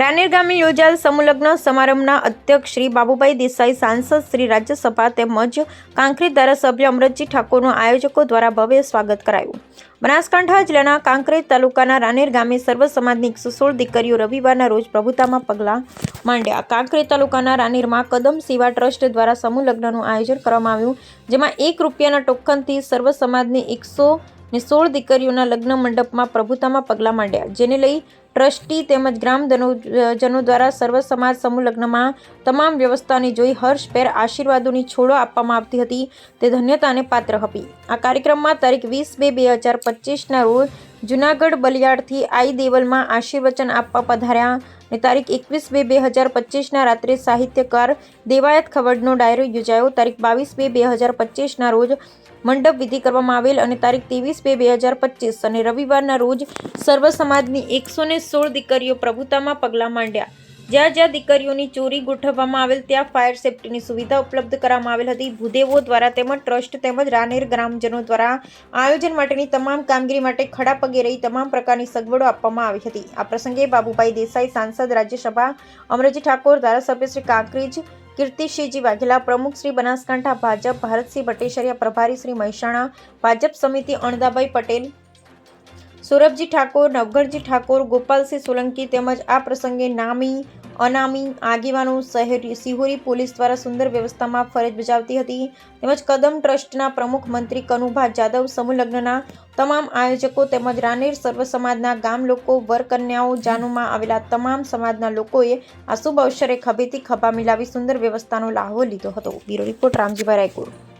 રાનેર ગામે યોજાયેલ સમૂહલગ્ન સમારંભના અધ્યક્ષ શ્રી બાબુભાઈ દેસાઈ, સાંસદ શ્રી રાજ્યસભા તેમજ કાંકરી ધારાસભ્ય અમરતજી ઠાકોરનું આયોજકો દ્વારા ભવ્ય સ્વાગત કરાયું. બનાસકાંઠા જિલ્લાના કાંકરેજ તાલુકાના રાનેર ગામે સર્વ સમાજની એકસો સોળ દીકરીઓ રવિવારના રોજ પ્રભુતામાં પગલાં માંડ્યા. કાંકરેજ તાલુકાના રાનેરમાં કદમ સેવા ટ્રસ્ટ દ્વારા સમૂહ લગ્નનું આયોજન કરવામાં આવ્યું, જેમાં એક રૂપિયાના ટોકનથી સર્વ સમાજની એકસો ને સોળ દીકરીઓના લગ્ન મંડપમાં પ્રભુતામાં પગલાં માંડ્યા. જેને લઈ ટ્રસ્ટી તેમજ ગ્રામજનો જનો દ્વારા સર્વ સમાજ સમૂહ લગ્નમાં તમામ વ્યવસ્થાને જોઈ હર્ષભેર આશીર્વાદોની છોડો આપવામાં આવતી હતી. તે ધન્યતાને પાત્ર હતી. આ કાર્યક્રમમાં તારીખ વીસ બે બે હજાર પચીસના રોજ જુનાગઢ બલિયાડથી આઈ દેવલમાં આશીર્વચન આપવા પધાર્યા અને તારીખ એકવીસ બે બે હજાર પચીસના રાત્રે સાહિત્યકાર દેવાયત ખવડનો ડાયરો યોજાયો. તારીખ બાવીસ બે બે હજાર પચીસના રોજ મંડપ વિધિ કરવામાં આવેલ અને તારીખ ત્રેવીસ બે બે હજાર પચીસ અને રવિવારના રોજ સર્વ સમાજની એકસો સોળ દીકરીઓ પ્રભુતામાં પગલાં માંડ્યા. જ્યાં જ્યાં દીકરીઓની ચોરી ગોઠવવામાં આવેલ, ત્યાં ફાયર સેફટીની સુવિધા ઉપલબ્ધ કરવામાં આવેલ હતી. ભૂદેવો દ્વારા તેમજ ટ્રસ્ટ તેમજ રાનેર ગ્રામજનો દ્વારા આયોજન માટેની તમામ કામગીરી માટે ખડા પગે રહી તમામ પ્રકારની સગવડો આપવામાં આવી હતી. આ પ્રસંગે બાબુભાઈ દેસાઈ, સાંસદ, રાજ્યસભા, અમરજી ઠાકોર, ધારાસભ્ય શ્રી કાંકરેજ, કીર્તિસિંહજી વાઘેલા, પ્રમુખ શ્રી બનાસકાંઠા, ભાજપ, ભારતસિંહ બટેશરિયા, પ્રભારી શ્રી મહેસાણા, ભાજપ સમિતિ અણદાભાઈ પટેલ સૌરભજી ઠાકોર નવઘરજી ઠાકોર, ગોપાલસિંહ સોલંકી તેમજ આ પ્રસંગે નામી, અનામી આગેવાનો શહેરી સિહોરી પોલીસ દ્વારા સુંદર વ્યવસ્થામાં ફરજ બજાવતી હતી. તેમજ કદમ ટ્રસ્ટના પ્રમુખ મંત્રી કનુભા જાદવ સમૂહ તમામ આયોજકો તેમજ રાનેર સર્વ સમાજના ગામ લોકો, વરકન્યાઓ, જાનુમાં આવેલા તમામ સમાજના લોકોએ આ અવસરે ખભેથી ખભા મિલાવી સુંદર વ્યવસ્થાનો લાહો લીધો હતો. Bureau report Ramjibhai રાયકોડ